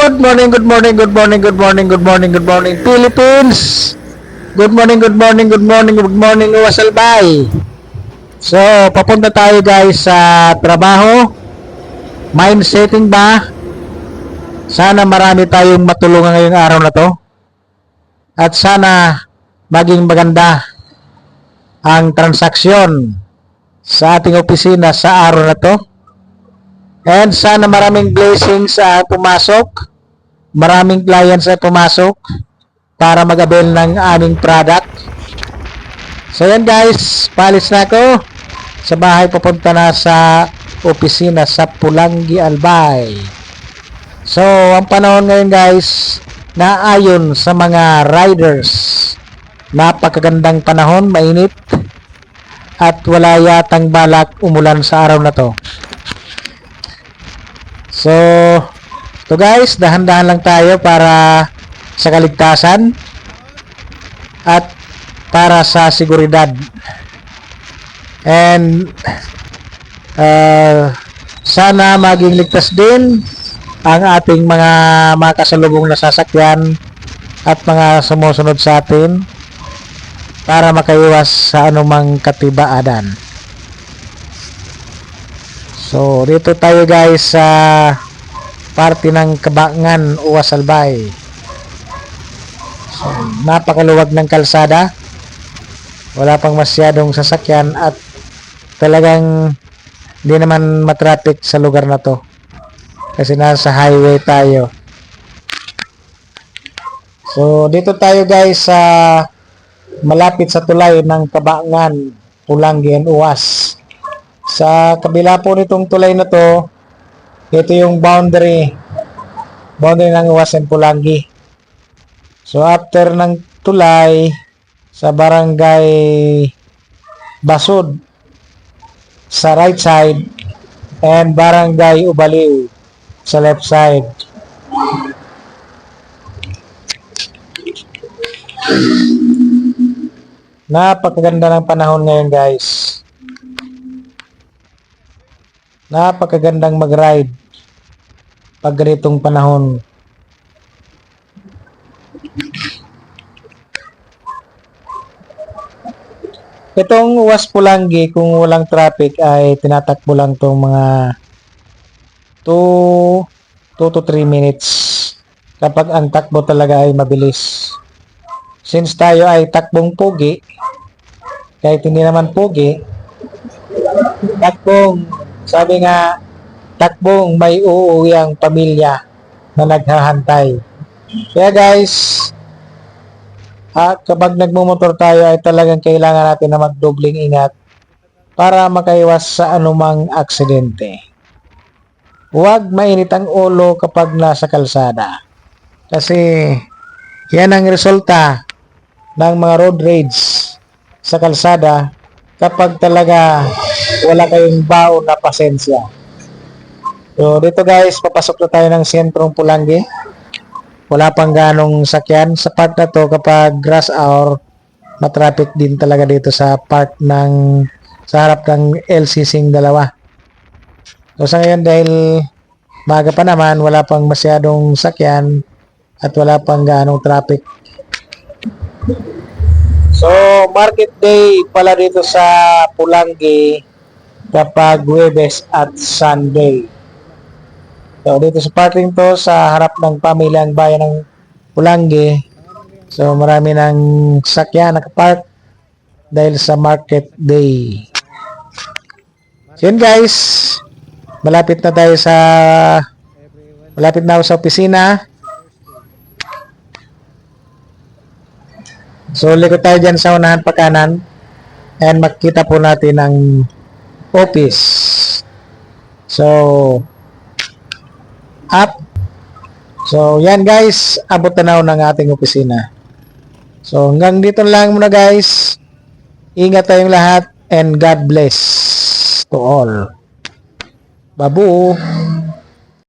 Good morning, good morning, good morning, good morning, good morning, good morning, Philippines! Good morning, good morning, good morning, good morning, Uwasalbay! So, papunta tayo guys sa trabaho. Mind setting ba? Sana marami tayong matulungan ngayong araw na to. At sana maging maganda ang transaksyon sa ating opisina sa araw na to. And sana maraming blessings sa pumasok. Maraming clients na pumasok para mag-avail ng aming product. So yan guys, palis na ako sa bahay papunta na sa opisina sa Pulangi Albay. So, ang panahon ngayon guys, naayon sa mga riders. Napakagandang panahon, mainit at wala yatang balak umulan sa araw na to. So, to guys, dahan-dahan lang tayo para sa kaligtasan at para sa seguridad. And uh, sana maging ligtas din ang ating mga makasalubong na sasakyan at mga sumusunod sa atin para makaiwas sa anumang katibaadan. So, dito tayo guys sa parte ng Kabangan, Uwasalbay. So, napakaluwag ng kalsada. Wala pang masyadong sasakyan at talagang hindi naman matraffic sa lugar na to. Kasi nasa highway tayo. So, dito tayo guys sa malapit sa tulay ng Kabangan, Pulangi and Uwas. Sa kabila po nitong tulay na to, ito yung boundary boundary ng Uwas Pulangi. So after ng tulay sa barangay Basud sa right side and barangay Ubaliw sa left side. Napakaganda ng panahon ngayon guys. Napakagandang mag-ride pag ganitong panahon. Itong Uwas Pulangi, kung walang traffic ay tinatakbo lang tong mga 2 2 to 3 minutes kapag ang takbo talaga ay mabilis. Since tayo ay takbong pogi, kahit hindi naman pogi, takbong, sabi nga, takbong may uuwi ang pamilya na naghahantay. Kaya guys, ah, kapag nagmumotor tayo ay talagang kailangan natin na magdobling ingat para makaiwas sa anumang aksidente. Huwag mainit ang ulo kapag nasa kalsada. Kasi yan ang resulta ng mga road rage sa kalsada kapag talaga wala kayong bao na pasensya. So dito guys, papasok na tayo ng sentrong Pulangi. Wala pang ganong sakyan. Sa part na to kapag rush hour, matraffic din talaga dito sa part ng sa harap ng LCC ng dalawa. So sa ngayon dahil maga pa naman, wala pang masyadong sakyan at wala pang ganong traffic. So, market day pala dito sa Pulangi kapag Huwebes at Sunday. So, dito sa parking to, sa harap ng pamilyang bayan ng Pulangi. So, marami ng sakyan nakapark dahil sa market day. So, yun guys. Malapit na tayo sa malapit na ako sa opisina. So, likod tayo dyan sa unahan pa kanan and makita po natin ang office. So, up. So, yan guys, abot na ng ating opisina. So, hanggang dito lang muna guys. Ingat tayong lahat and God bless to all. Babu!